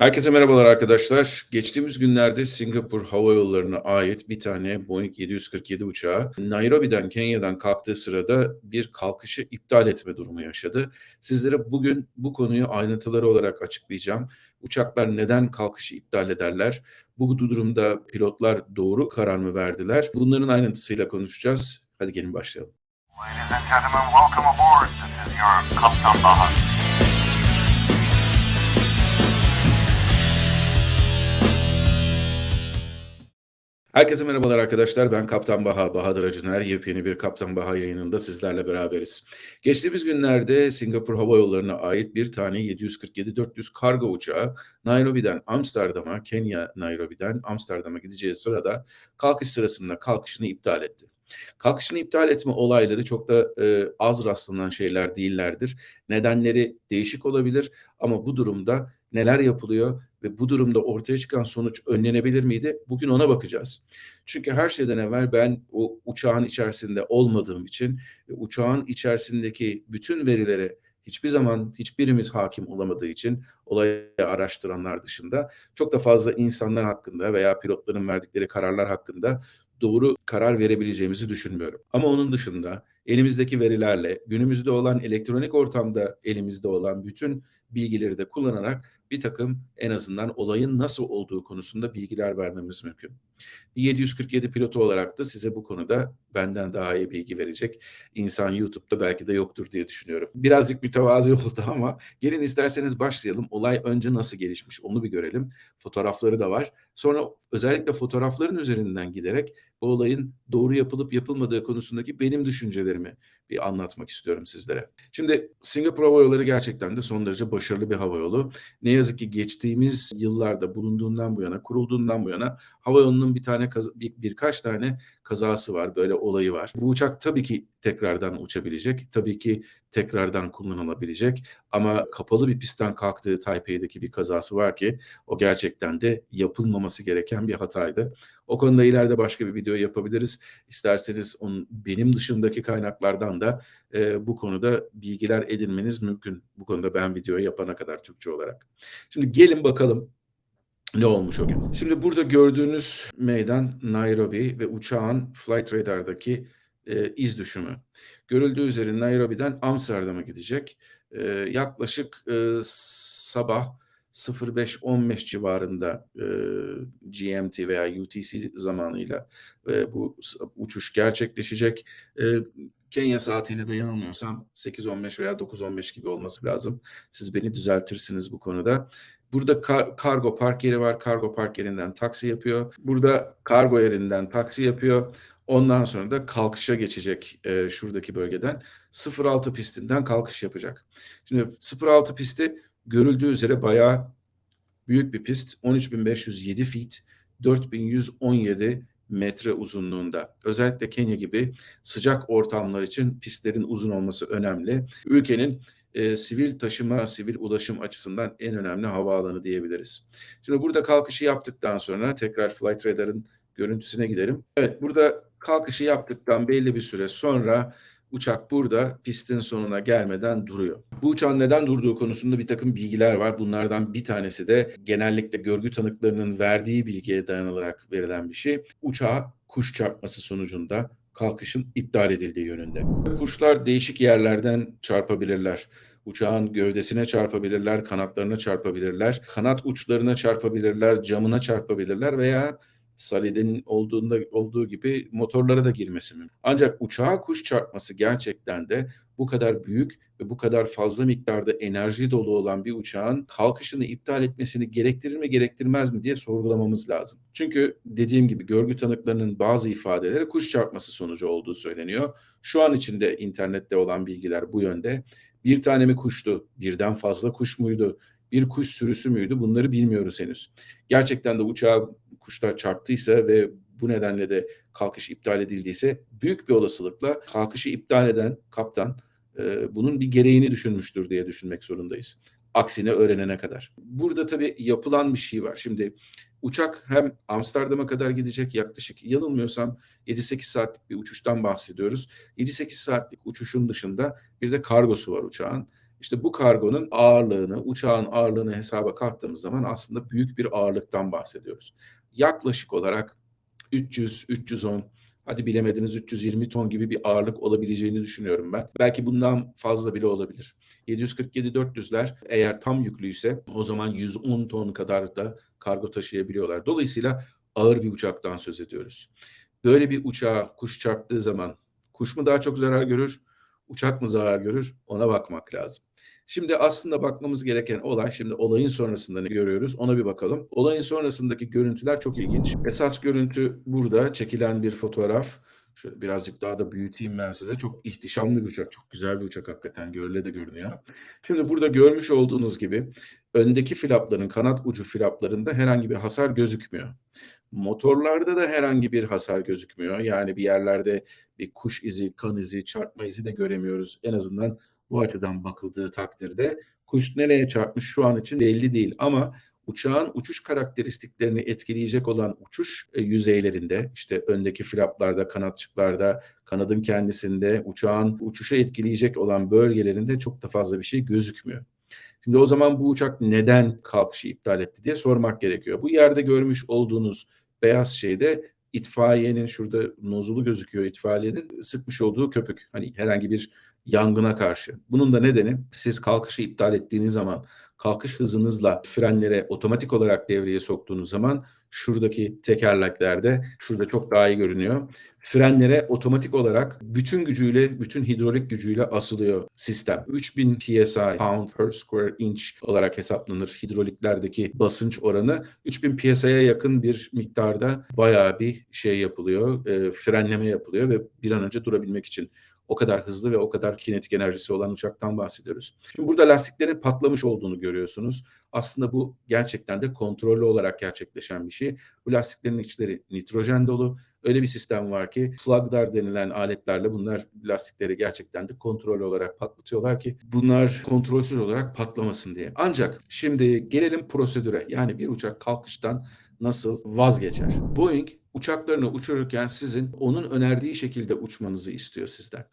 Herkese merhabalar arkadaşlar. Geçtiğimiz günlerde Singapur Hava Yolları'na ait bir tane Boeing 747 uçağı Nairobi'den, Kenya'dan kalktığı sırada bir kalkışı iptal etme durumu yaşadı. Sizlere bugün bu konuyu ayrıntıları olarak açıklayacağım. Uçaklar neden kalkışı iptal ederler? Bu durumda pilotlar doğru karar mı verdiler? Bunların ayrıntısıyla konuşacağız. Hadi gelin başlayalım. Ladies and gentlemen, welcome aboard. This is your. Herkese merhabalar arkadaşlar. Ben Kaptan Baha, Bahadır Acuner. Yepyeni bir Kaptan Baha yayınında sizlerle beraberiz. Geçtiğimiz günlerde Singapur Hava Yolları'na ait bir tane 747-400 kargo uçağı Nairobi'den Amsterdam'a, Kenya Nairobi'den Amsterdam'a gideceği sırada kalkış sırasında kalkışını iptal etti. Kalkışını iptal etme olayları çok da e, az rastlanan şeyler değillerdir. Nedenleri değişik olabilir ama bu durumda neler yapılıyor ve bu durumda ortaya çıkan sonuç önlenebilir miydi? Bugün ona bakacağız. Çünkü her şeyden evvel ben o uçağın içerisinde olmadığım için uçağın içerisindeki bütün verilere hiçbir zaman hiçbirimiz hakim olamadığı için olayı araştıranlar dışında çok da fazla insanlar hakkında veya pilotların verdikleri kararlar hakkında doğru karar verebileceğimizi düşünmüyorum. Ama onun dışında elimizdeki verilerle günümüzde olan elektronik ortamda elimizde olan bütün bilgileri de kullanarak bir takım en azından olayın nasıl olduğu konusunda bilgiler vermemiz mümkün. Bir 747 pilotu olarak da size bu konuda benden daha iyi bilgi verecek insan YouTube'da belki de yoktur diye düşünüyorum. Birazcık mütevazi oldu ama gelin isterseniz başlayalım. Olay önce nasıl gelişmiş onu bir görelim. Fotoğrafları da var. Sonra özellikle fotoğrafların üzerinden giderek bu olayın doğru yapılıp yapılmadığı konusundaki benim düşüncelerimi bir anlatmak istiyorum sizlere. Şimdi Singapur Hava Yolları gerçekten de son derece başarılı bir hava yolu. Ne yazık ki geçtiğimiz yıllarda bulunduğundan bu yana, kurulduğundan bu yana hava yolunun bir tane bir, birkaç tane kazası var, böyle olayı var. Bu uçak tabii ki tekrardan uçabilecek, tabii ki tekrardan kullanılabilecek ama kapalı bir pistten kalktığı Taipei'deki bir kazası var ki o gerçekten de yapılmaması gereken bir hataydı. O konuda ileride başka bir video yapabiliriz. İsterseniz onun, benim dışındaki kaynaklardan da e, bu konuda bilgiler edinmeniz mümkün. Bu konuda ben videoyu yapana kadar Türkçe olarak. Şimdi gelin bakalım ne olmuş o gün. Şimdi burada gördüğünüz meydan Nairobi ve uçağın Flight Radar'daki e, iz düşümü. Görüldüğü üzere Nairobi'den Amsterdam'a gidecek. E, yaklaşık e, sabah 05.15 civarında e, GMT veya UTC zamanıyla e, bu uçuş gerçekleşecek. E, Kenya saatiyle de yanılmıyorsam 8.15 veya 9.15 gibi olması lazım. Siz beni düzeltirsiniz bu konuda. Burada kar, kargo park yeri var. Kargo park yerinden taksi yapıyor. Burada kargo yerinden taksi yapıyor. Ondan sonra da kalkışa geçecek e, şuradaki bölgeden. 06 pistinden kalkış yapacak. Şimdi 06 pisti görüldüğü üzere bayağı büyük bir pist. 13.507 feet, 4.117 metre uzunluğunda. Özellikle Kenya gibi sıcak ortamlar için pistlerin uzun olması önemli. Ülkenin e, sivil taşıma, sivil ulaşım açısından en önemli havaalanı diyebiliriz. Şimdi burada kalkışı yaptıktan sonra tekrar Flight Radar'ın görüntüsüne gidelim. Evet burada kalkışı yaptıktan belli bir süre sonra uçak burada pistin sonuna gelmeden duruyor. Bu uçağın neden durduğu konusunda bir takım bilgiler var. Bunlardan bir tanesi de genellikle görgü tanıklarının verdiği bilgiye dayanılarak verilen bir şey. Uçağa kuş çarpması sonucunda kalkışın iptal edildiği yönünde. Kuşlar değişik yerlerden çarpabilirler. Uçağın gövdesine çarpabilirler, kanatlarına çarpabilirler, kanat uçlarına çarpabilirler, camına çarpabilirler veya Salih'in olduğunda olduğu gibi motorlara da girmesi mümkün. Ancak uçağa kuş çarpması gerçekten de bu kadar büyük ve bu kadar fazla miktarda enerji dolu olan bir uçağın kalkışını iptal etmesini gerektirir mi gerektirmez mi diye sorgulamamız lazım. Çünkü dediğim gibi görgü tanıklarının bazı ifadeleri kuş çarpması sonucu olduğu söyleniyor. Şu an içinde internette olan bilgiler bu yönde. Bir tane mi kuştu, birden fazla kuş muydu, bir kuş sürüsü müydü bunları bilmiyoruz henüz. Gerçekten de uçağa kuşlar çarptıysa ve bu nedenle de kalkış iptal edildiyse büyük bir olasılıkla kalkışı iptal eden kaptan e, bunun bir gereğini düşünmüştür diye düşünmek zorundayız. Aksine öğrenene kadar. Burada tabii yapılan bir şey var. Şimdi uçak hem Amsterdam'a kadar gidecek yaklaşık yanılmıyorsam 7-8 saatlik bir uçuştan bahsediyoruz. 7-8 saatlik uçuşun dışında bir de kargosu var uçağın. İşte bu kargonun ağırlığını, uçağın ağırlığını hesaba kattığımız zaman aslında büyük bir ağırlıktan bahsediyoruz. Yaklaşık olarak 300, 310, hadi bilemediniz 320 ton gibi bir ağırlık olabileceğini düşünüyorum ben. Belki bundan fazla bile olabilir. 747-400'ler eğer tam yüklüyse o zaman 110 ton kadar da kargo taşıyabiliyorlar. Dolayısıyla ağır bir uçaktan söz ediyoruz. Böyle bir uçağa kuş çarptığı zaman kuş mu daha çok zarar görür, uçak mı zarar görür ona bakmak lazım. Şimdi aslında bakmamız gereken olay, şimdi olayın sonrasında ne görüyoruz ona bir bakalım. Olayın sonrasındaki görüntüler çok ilginç. Esas görüntü burada çekilen bir fotoğraf. Şöyle birazcık daha da büyüteyim ben size. Çok ihtişamlı bir uçak, çok güzel bir uçak hakikaten görüle de görünüyor. Şimdi burada görmüş olduğunuz gibi öndeki flapların, kanat ucu flaplarında herhangi bir hasar gözükmüyor. Motorlarda da herhangi bir hasar gözükmüyor. Yani bir yerlerde bir kuş izi, kan izi, çarpma izi de göremiyoruz. En azından bu açıdan bakıldığı takdirde kuş nereye çarpmış şu an için belli değil ama uçağın uçuş karakteristiklerini etkileyecek olan uçuş e, yüzeylerinde işte öndeki flaplarda, kanatçıklarda, kanadın kendisinde, uçağın uçuşu etkileyecek olan bölgelerinde çok da fazla bir şey gözükmüyor. Şimdi o zaman bu uçak neden kalkışı iptal etti diye sormak gerekiyor. Bu yerde görmüş olduğunuz beyaz şeyde itfaiyenin şurada nozulu gözüküyor itfaiyenin sıkmış olduğu köpük. Hani herhangi bir yangına karşı. Bunun da nedeni siz kalkışı iptal ettiğiniz zaman kalkış hızınızla frenlere otomatik olarak devreye soktuğunuz zaman şuradaki tekerleklerde şurada çok daha iyi görünüyor. Frenlere otomatik olarak bütün gücüyle, bütün hidrolik gücüyle asılıyor sistem. 3000 psi pound per square inch olarak hesaplanır hidroliklerdeki basınç oranı. 3000 psi'ye yakın bir miktarda bayağı bir şey yapılıyor, e, frenleme yapılıyor ve bir an önce durabilmek için o kadar hızlı ve o kadar kinetik enerjisi olan uçaktan bahsediyoruz. Şimdi burada lastiklerin patlamış olduğunu görüyorsunuz. Aslında bu gerçekten de kontrollü olarak gerçekleşen bir şey. Bu lastiklerin içleri nitrojen dolu. Öyle bir sistem var ki flaglar denilen aletlerle bunlar lastikleri gerçekten de kontrollü olarak patlatıyorlar ki bunlar kontrolsüz olarak patlamasın diye. Ancak şimdi gelelim prosedüre. Yani bir uçak kalkıştan nasıl vazgeçer? Boeing uçaklarını uçururken sizin onun önerdiği şekilde uçmanızı istiyor sizden.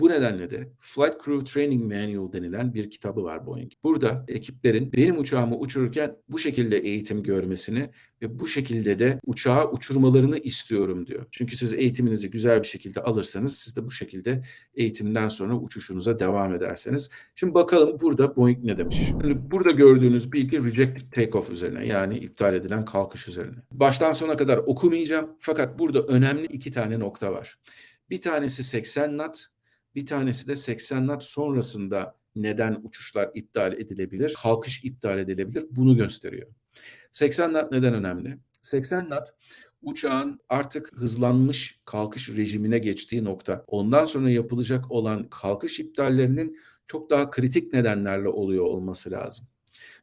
Bu nedenle de Flight Crew Training Manual denilen bir kitabı var Boeing. Burada ekiplerin benim uçağımı uçururken bu şekilde eğitim görmesini ve bu şekilde de uçağı uçurmalarını istiyorum diyor. Çünkü siz eğitiminizi güzel bir şekilde alırsanız siz de bu şekilde eğitimden sonra uçuşunuza devam ederseniz. Şimdi bakalım burada Boeing ne demiş? Şimdi burada gördüğünüz bilgi rejected takeoff üzerine yani iptal edilen kalkış üzerine. Baştan sona kadar okumayacağım fakat burada önemli iki tane nokta var. Bir tanesi 80 knot, bir tanesi de 80 knot sonrasında neden uçuşlar iptal edilebilir, kalkış iptal edilebilir bunu gösteriyor. 80 knot neden önemli? 80 knot uçağın artık hızlanmış kalkış rejimine geçtiği nokta. Ondan sonra yapılacak olan kalkış iptallerinin çok daha kritik nedenlerle oluyor olması lazım.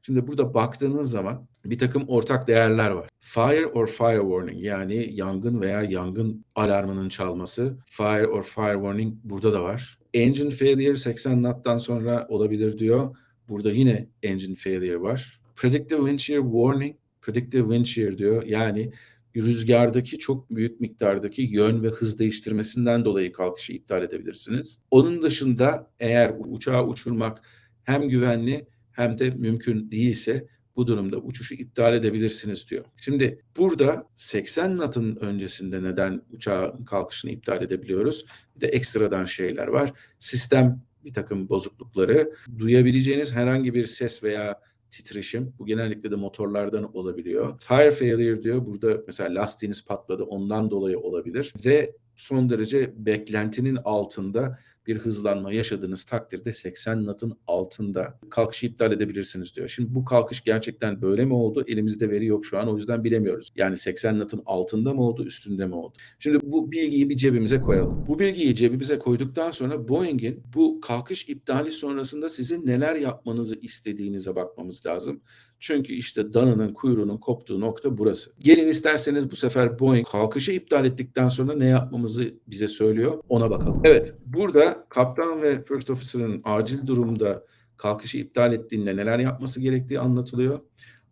Şimdi burada baktığınız zaman bir takım ortak değerler var. Fire or fire warning yani yangın veya yangın alarmının çalması. Fire or fire warning burada da var. Engine failure 80 knot'tan sonra olabilir diyor. Burada yine engine failure var. Predictive wind shear warning. Predictive wind shear diyor. Yani rüzgardaki çok büyük miktardaki yön ve hız değiştirmesinden dolayı kalkışı iptal edebilirsiniz. Onun dışında eğer uçağı uçurmak hem güvenli hem de mümkün değilse bu durumda uçuşu iptal edebilirsiniz diyor. Şimdi burada 80 knot'ın öncesinde neden uçağın kalkışını iptal edebiliyoruz? Bir de ekstradan şeyler var. Sistem bir takım bozuklukları, duyabileceğiniz herhangi bir ses veya titreşim. Bu genellikle de motorlardan olabiliyor. Tire failure diyor. Burada mesela lastiğiniz patladı ondan dolayı olabilir. Ve son derece beklentinin altında bir hızlanma yaşadığınız takdirde 80 knot'ın altında kalkışı iptal edebilirsiniz diyor. Şimdi bu kalkış gerçekten böyle mi oldu? Elimizde veri yok şu an o yüzden bilemiyoruz. Yani 80 knot'ın altında mı oldu, üstünde mi oldu? Şimdi bu bilgiyi bir cebimize koyalım. Bu bilgiyi cebimize koyduktan sonra Boeing'in bu kalkış iptali sonrasında sizin neler yapmanızı istediğinize bakmamız lazım. Çünkü işte dananın kuyruğunun koptuğu nokta burası. Gelin isterseniz bu sefer Boeing kalkışı iptal ettikten sonra ne yapmamızı bize söylüyor ona bakalım. Evet burada kaptan ve first officer'ın acil durumda kalkışı iptal ettiğinde neler yapması gerektiği anlatılıyor.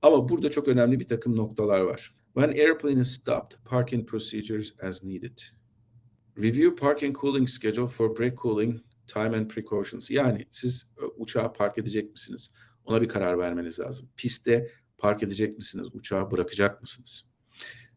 Ama burada çok önemli bir takım noktalar var. When airplane is stopped, parking procedures as needed. Review parking cooling schedule for brake cooling time and precautions. Yani siz e, uçağı park edecek misiniz? Ona bir karar vermeniz lazım. Pistte park edecek misiniz? Uçağı bırakacak mısınız?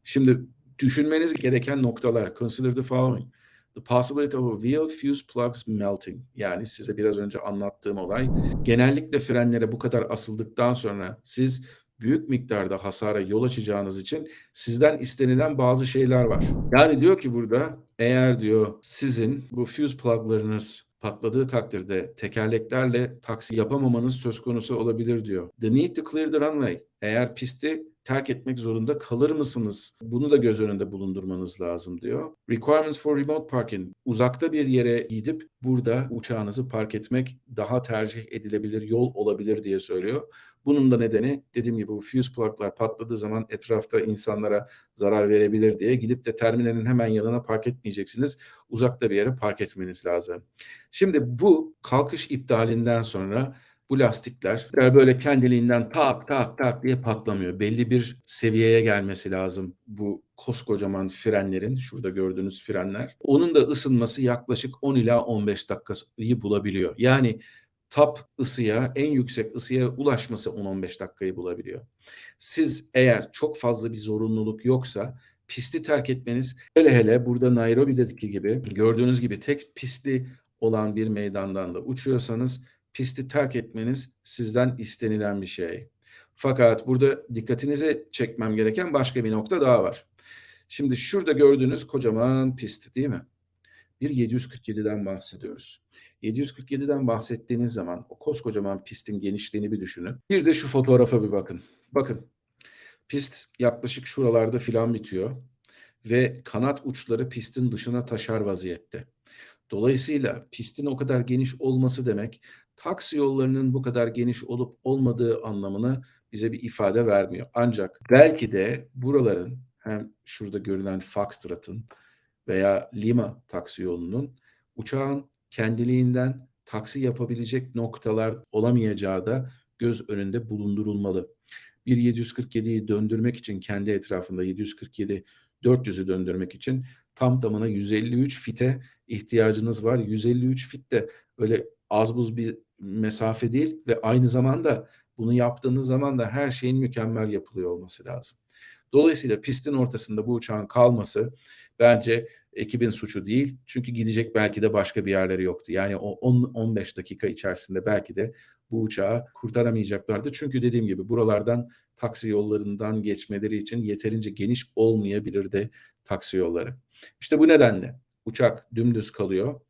Şimdi düşünmeniz gereken noktalar. Consider the following. The possibility of a wheel fuse plugs melting. Yani size biraz önce anlattığım olay. Genellikle frenlere bu kadar asıldıktan sonra siz büyük miktarda hasara yol açacağınız için sizden istenilen bazı şeyler var. Yani diyor ki burada eğer diyor sizin bu fuse pluglarınız patladığı takdirde tekerleklerle taksi yapamamanız söz konusu olabilir diyor. The need to clear the runway. Eğer pisti terk etmek zorunda kalır mısınız? Bunu da göz önünde bulundurmanız lazım diyor. Requirements for remote parking. Uzakta bir yere gidip burada uçağınızı park etmek daha tercih edilebilir yol olabilir diye söylüyor. Bunun da nedeni dediğim gibi bu fuse pluglar patladığı zaman etrafta insanlara zarar verebilir diye gidip de terminalin hemen yanına park etmeyeceksiniz. Uzakta bir yere park etmeniz lazım. Şimdi bu kalkış iptalinden sonra bu lastikler böyle kendiliğinden tak tak tak diye patlamıyor. Belli bir seviyeye gelmesi lazım bu koskocaman frenlerin, şurada gördüğünüz frenler. Onun da ısınması yaklaşık 10 ila 15 dakikayı bulabiliyor. Yani top ısıya, en yüksek ısıya ulaşması 10-15 dakikayı bulabiliyor. Siz eğer çok fazla bir zorunluluk yoksa pisti terk etmeniz hele hele burada Nairobi'deki gibi gördüğünüz gibi tek pistli olan bir meydandan da uçuyorsanız pisti terk etmeniz sizden istenilen bir şey. Fakat burada dikkatinize çekmem gereken başka bir nokta daha var. Şimdi şurada gördüğünüz kocaman pist değil mi? Bir 747'den bahsediyoruz. 747'den bahsettiğiniz zaman o koskocaman pistin genişliğini bir düşünün. Bir de şu fotoğrafa bir bakın. Bakın pist yaklaşık şuralarda filan bitiyor ve kanat uçları pistin dışına taşar vaziyette. Dolayısıyla pistin o kadar geniş olması demek taksi yollarının bu kadar geniş olup olmadığı anlamını bize bir ifade vermiyor. Ancak belki de buraların hem şurada görülen Foxtrot'ın veya Lima taksi yolunun uçağın kendiliğinden taksi yapabilecek noktalar olamayacağı da göz önünde bulundurulmalı. Bir 747'yi döndürmek için kendi etrafında 747 400'ü döndürmek için tam tamına 153 fite ihtiyacınız var. 153 fit de öyle az buz bir mesafe değil ve aynı zamanda bunu yaptığınız zaman da her şeyin mükemmel yapılıyor olması lazım. Dolayısıyla pistin ortasında bu uçağın kalması bence ekibin suçu değil. Çünkü gidecek belki de başka bir yerleri yoktu. Yani o 10-15 dakika içerisinde belki de bu uçağı kurtaramayacaklardı. Çünkü dediğim gibi buralardan taksi yollarından geçmeleri için yeterince geniş olmayabilirdi taksi yolları. İşte bu nedenle uçak dümdüz kalıyor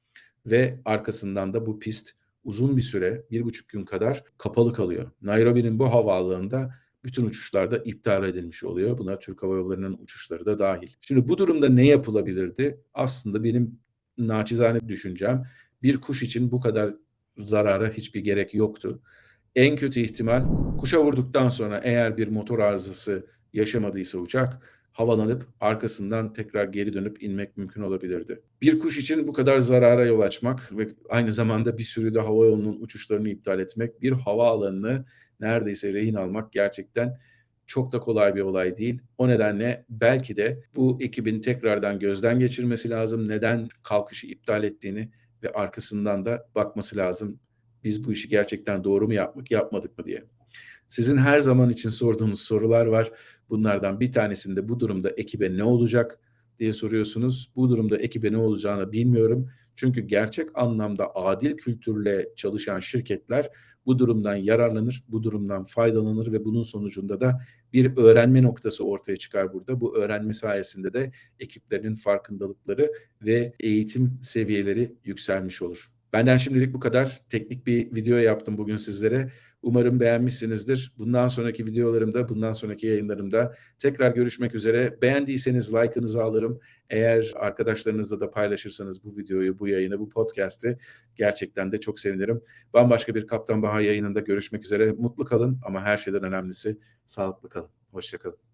ve arkasından da bu pist uzun bir süre, bir buçuk gün kadar kapalı kalıyor. Nairobi'nin bu havaalanında bütün uçuşlar da iptal edilmiş oluyor. Buna Türk Hava Yolları'nın uçuşları da dahil. Şimdi bu durumda ne yapılabilirdi? Aslında benim naçizane düşüncem bir kuş için bu kadar zarara hiçbir gerek yoktu. En kötü ihtimal kuşa vurduktan sonra eğer bir motor arızası yaşamadıysa uçak havalanıp arkasından tekrar geri dönüp inmek mümkün olabilirdi. Bir kuş için bu kadar zarara yol açmak ve aynı zamanda bir sürü de hava yolunun uçuşlarını iptal etmek, bir hava alanını neredeyse rehin almak gerçekten çok da kolay bir olay değil. O nedenle belki de bu ekibin tekrardan gözden geçirmesi lazım. Neden kalkışı iptal ettiğini ve arkasından da bakması lazım. Biz bu işi gerçekten doğru mu yapmak, yapmadık mı diye. Sizin her zaman için sorduğunuz sorular var. Bunlardan bir tanesinde bu durumda ekibe ne olacak diye soruyorsunuz. Bu durumda ekibe ne olacağını bilmiyorum. Çünkü gerçek anlamda adil kültürle çalışan şirketler bu durumdan yararlanır, bu durumdan faydalanır ve bunun sonucunda da bir öğrenme noktası ortaya çıkar burada. Bu öğrenme sayesinde de ekiplerinin farkındalıkları ve eğitim seviyeleri yükselmiş olur. Benden şimdilik bu kadar. Teknik bir video yaptım bugün sizlere. Umarım beğenmişsinizdir. Bundan sonraki videolarımda, bundan sonraki yayınlarımda tekrar görüşmek üzere. Beğendiyseniz like'ınızı alırım. Eğer arkadaşlarınızla da paylaşırsanız bu videoyu, bu yayını, bu podcast'i gerçekten de çok sevinirim. Bambaşka bir Kaptan Bahar yayınında görüşmek üzere. Mutlu kalın ama her şeyden önemlisi sağlıklı kalın. Hoşçakalın.